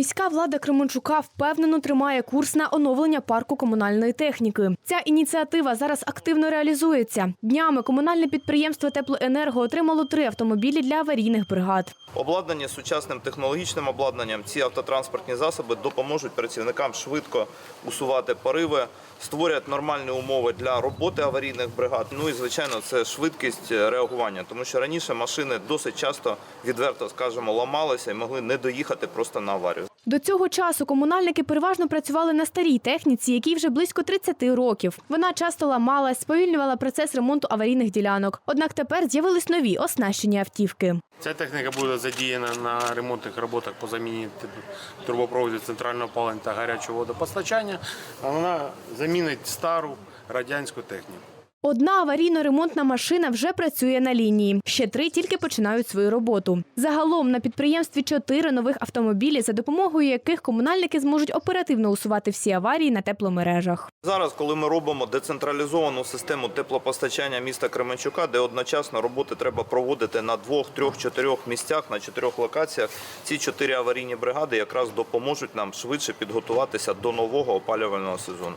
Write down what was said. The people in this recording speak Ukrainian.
Міська влада Кременчука впевнено тримає курс на оновлення парку комунальної техніки. Ця ініціатива зараз активно реалізується. Днями комунальне підприємство Теплоенерго отримало три автомобілі для аварійних бригад. Обладнані сучасним технологічним обладнанням, ці автотранспортні засоби допоможуть працівникам швидко усувати пориви, створять нормальні умови для роботи аварійних бригад. Ну і звичайно, це швидкість реагування, тому що раніше машини досить часто відверто скажемо ламалися і могли не доїхати просто на аварію. До цього часу комунальники переважно працювали на старій техніці, якій вже близько 30 років. Вона часто ламалась, сповільнювала процес ремонту аварійних ділянок. Однак тепер з'явились нові оснащені автівки. Ця техніка буде задіяна на ремонтних роботах по заміні трубопроводів центрального опалення та гарячого водопостачання. Вона замінить стару радянську техніку. Одна аварійно-ремонтна машина вже працює на лінії. Ще три тільки починають свою роботу. Загалом на підприємстві чотири нових автомобілі, за допомогою яких комунальники зможуть оперативно усувати всі аварії на тепломережах. Зараз, коли ми робимо децентралізовану систему теплопостачання міста Кременчука, де одночасно роботи треба проводити на двох, трьох, чотирьох місцях, на чотирьох локаціях, ці чотири аварійні бригади якраз допоможуть нам швидше підготуватися до нового опалювального сезону.